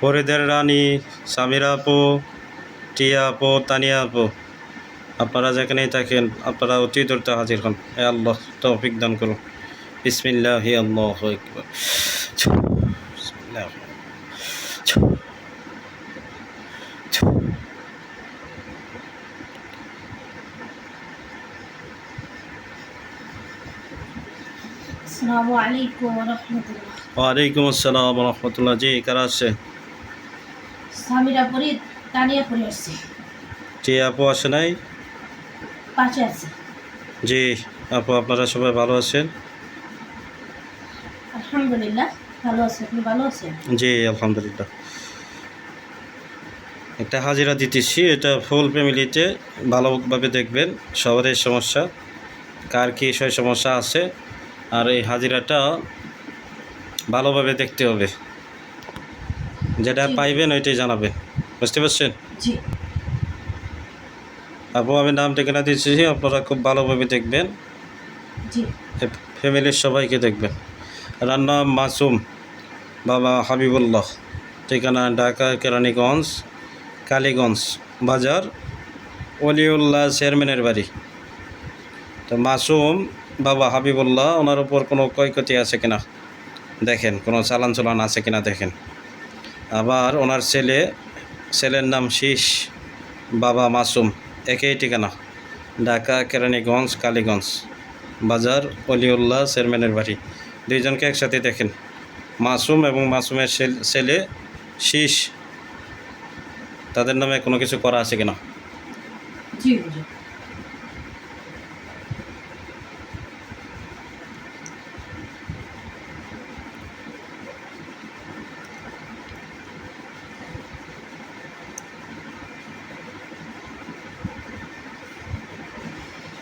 ফরিদের রানী সামিরা আপু টিয়া আপু তানিয়া আপু। আপনারা যেখানেই থাকেন আপনারা অতি দ্রুত হাজির হন। এ আল্লাহ তৌফিক দান করুন। বিসমিল্লাহ আল্লাহ। আসসালামু আলাইকুম রহমতুল্লাহ। ওয়ালাইকুম আসসালাম রহমতুল্লাহ। জি কারা আছে? স্বামীরা পরি তানিয়া পরে আসছে। টিয়া আপু আসে নাই? পাশে আছে। জি আপু আপনারা সবাই ভালো আছেন? আলহামদুলিল্লাহ ভালো আছে। আপনি ভালো আছেন? জি আলহামদুলিল্লাহ। একটা হাজিরা দিতেছি এটা ফুল ফ্যামিলিতে ভালোভাবে দেখবেন সবারই সমস্যা কার কী সমস্যা আছে আর এই হাজিরাটা ভালোভাবে দেখতে হবে। যেটা পাইবেন ওইটাই জানাবে। বুঝতে পারছেন? জি। আপু আমি নাম ঠিকানা দিচ্ছি আপনারা খুব ভালোভাবে দেখবেন। ফ্যামিলির সবাইকে দেখবেন। রান্না মাসুম বাবা হাবিবুল্লাহ। ঠিকানা ঢাকা কেরানীগঞ্জ কালীগঞ্জ বাজার অলিউল্লাহ চেয়ারম্যানের বাড়ি। তো মাসুম বাবা হাবিবুল্লাহ ওনার উপর কোনো ক্ষয়ক্ষতি আছে কিনা? দেখেন কোনো চালান চলান আছে কিনা দেখেন। আবার ওনার ছেলে, ছেলের নাম শীষ, বাবা মাসুম, একই ঠিকানা। ঢাকা, কেরানীগঞ্জ, কালীগঞ্জ, বাজার, অলিউল্লাহ, চেয়ারম্যানের বাড়ি। দুইজনকে একসাথে দেখেন। মাসুম এবং মাসুমের ছেলে শীষ। তাদের নামে কোনো কিছু করা আছে কিনা?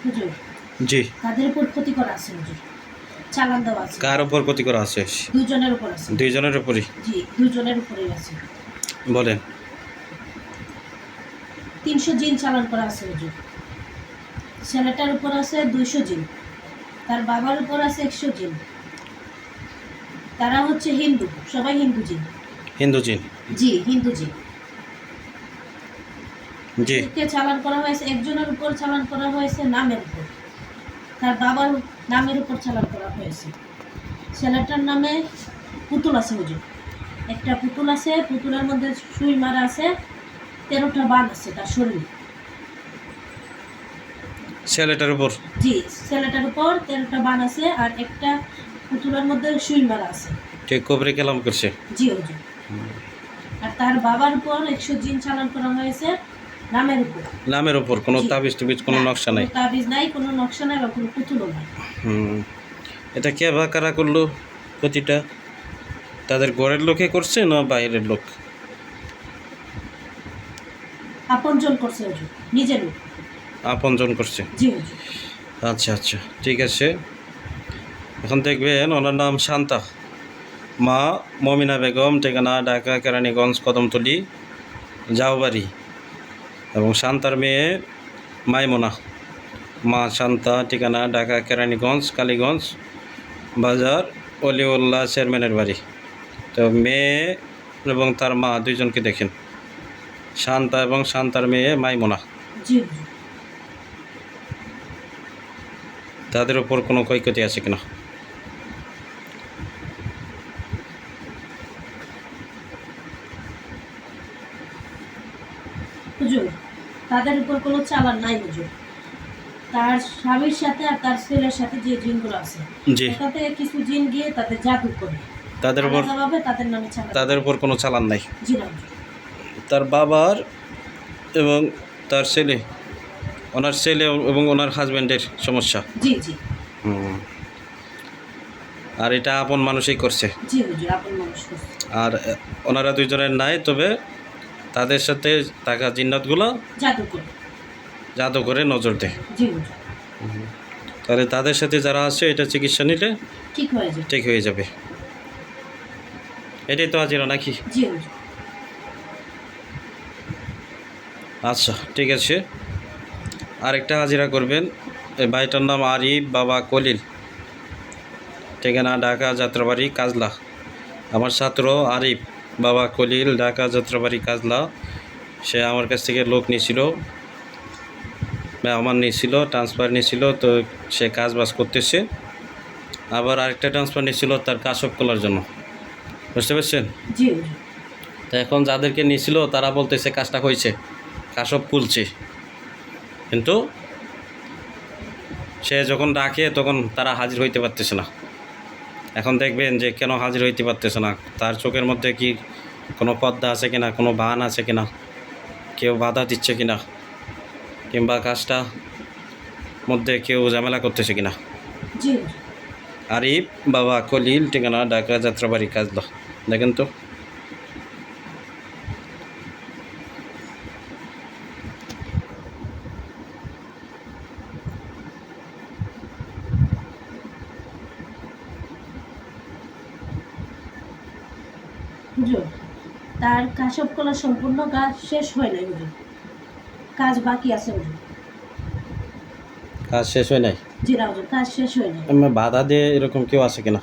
হুজুর। জি। তাদের উপর ক্ষতি করা আছে হুজুর। চালান দেওয়া আছে। কার উপর ক্ষতি করা আছে? দুজনের উপর আছে। দুইজনের উপরই? জি দুজনের উপরেই আছে। বলেন। তিনশো জিন চালান করা আছে হুজুর। ছেলেটার উপর আছে দুইশো জিন। তার বাবার উপর আছে একশো জিন। তারা হচ্ছে হিন্দু সবাই হিন্দু জিন। হিন্দু জিন। জি হিন্দু জিন। কে চালান করা হয়েছে? একজনের উপর চালান করা হয়েছে নামের উপর। তার বাবার নামের উপর চালান করা হয়েছে। ছেলেটার নামে পুতুল আছে হুজুর। একটা পুতুল আছে পুতুলের মধ্যে সুই মারা আছে তেরোটা বান আছে তার শরীরে। ছেলেটার উপর? জি ছেলেটার উপর তেরোটা বান আছে আর একটা পুতুলের মধ্যে সুই মারা আছে। ঠিক কবরে কেলাম করছে। জি হুজুর। আর তার বাবার উপর একশো জিন চালান করা হয়েছে। নামের উপর। নামের উপর কোনো তাবিজ টুবিজ কোনো নকশা নাই? তাবিজ নাই কোনো নকশা নাই বা কোনো পুতুলও নাই। হুম। এটা কে বা কারা করল? ক্ষতিটা তাদের ঘরের লোকে করছে না বাইরের লোক? আপনজন করছে হুজুর নিজের লোক। আপনজন করছে? জি হুজুর। আচ্ছা আচ্ছা ঠিক আছে। এখন দেখবেন ওনার নাম শান্তা। মা মমিনা বেগম ঠিকানা ঢাকা কেরানীগঞ্জ কদমতলি যাওবাড়ি এবং শান্তার মেয়ে মাইমোনা। মা শান্তা ঠিকানা ঢাকা কেরানীগঞ্জ কালীগঞ্জ বাজার অলিউল্লাহ চেয়ারম্যানের বাড়ি। তো মেয়ে এবং তার মা দুইজনকে দেখেন। শান্তা এবং শান্তার মেয়ে মাইমোনা। তাদের উপর কোনো ক্ষয়ক্ষতি আছে কিনা? হুজুর। তাদের উপর কোনো চালান নাই হুজুর। তার স্বামীর সাথে আর তার ছেলের সাথে যে জিনগুলো আছে থেকে কিছু জিন গিয়ে তাদের জাদু করে। তাদের উপর তাদের নামে চালান তাদের উপর কোনো চালান নাই। তার বাবার এবং তার ছেলে ওনার ছেলে এবং ওনার হাজব্যান্ডের সমস্যা। জি জি। হুম। আর এটা আপন মানুষই করছে। জি হুজুর আপন মানুষ করছে। আর ওনারা দুইজনের নাই তবে তাদের সাথে থাকা জিন্নাতগুলো জাদু করে নজর দেয় তাহলে তাদের সাথে যারা আছে এটা চিকিৎসা নিলে ঠিক হয়ে যাবে। ঠিক হয়ে যাবে। এটাই তো হাজিরা নাকি? আচ্ছা ঠিক আছে। আরেকটা হাজিরা করবেন। এই ভাইটার নাম আরিফ বাবা কলিল। ঠিকানা ঢাকা যাত্রাবাড়ি কাজলা। আমার ছাত্র আরিফ। বাবা কলিল ঢাকা যাত্রাবাড়ি কাজলা। সে আমার কাছ থেকে লোক নিয়েছিল। আমার নিয়েছিল ট্রান্সফার নিয়েছিল তো সে কাজ বাজ করতেছে। আবার আরেকটা ট্রান্সফার নিয়েছিল তার কাশপ করার জন্য। বুঝতে পারছেন? তো এখন যাদেরকে নিয়েছিল তারা বলতেছে কাজটা হয়েছে কাশপ খুলছে। কিন্তু সে যখন ডাকে তখন তারা হাজির হইতে পারতেছে না। এখন দেখবেন যে কেন হাজির হইতে পারতেছে না। তার চোখের মধ্যে কি কোনো পদ্মা আছে কিনা কোনো বান আছে কিনা কেউ বাধা দিচ্ছে কিনা কিংবা কাজটা মধ্যে কেউ ঝামেলা করতেছে কিনা। আরিফ বাবা কলিল ঠিকানা ঢাকা যাত্রাবাড়ি কাজলা। দেখেন তো। হুজুর তার কাশব কলা সম্পূর্ণ কাজ শেষ হয় নাই হুজুর কাজ বাকি আছে হুজুর কাজ শেষ হয় নাই? জি না হুজুর কাজ শেষ হয় নাই। এমনি বাধা দিয়ে এরকম কেউ আছে কিনা?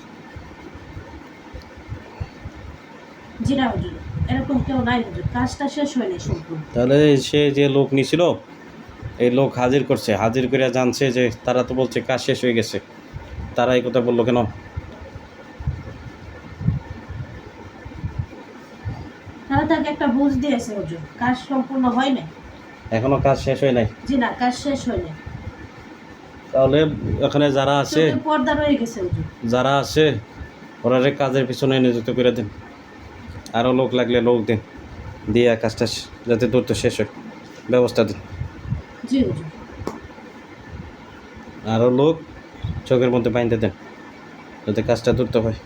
জি না হুজুর এরকম কেউ নাই হুজুর কাজটা শেষ হয় নাই সম্পূর্ণ। তাহলে সে যে লোক নিছিল এই লোক হাজির করছে হাজির করে জানছে যে তারা তো বলছে কাজ শেষ হয়ে গেছে। তারা এই কথা বলল কেন তারা তাকে একটা বুঝ দিয়েছে হুজুর। কাজ সম্পূর্ণ হয় নাই? এখনও কাজ শেষ হয় নাই? জি না কাজ শেষ হয় নাই। তাহলে ওখানে যারা আছে পর্দা রয়ে গেছে হুজুর। যারা আছে ওরা কাজের পিছনে নিযুক্ত করে দিন। আরও লোক লাগলে লোক দিন। দিয়ে কাজটা যাতে দ্রুত শেষ হয়। ব্যবস্থা দিন। জি হুজুর। আরও লোক চোখের মধ্যে বাইন্ধে দেন। যাতে কাজটা দ্রুত হয়।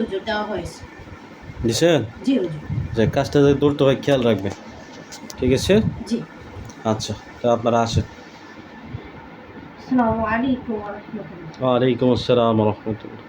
হুজুর দেওয়া হয়েছে। দিছেন জি হুজুর যে কাজটা যাতে দ্রুত হয় খেয়াল রাখবেন ঠিক আছে? জি। আচ্ছা তো আপনারা আসেন। আসসালামু আলাইকুম ওয়া রাহমাতুল্লাহ। ওয়ালাইকুম আসসালাম রহমতুল্লাহ।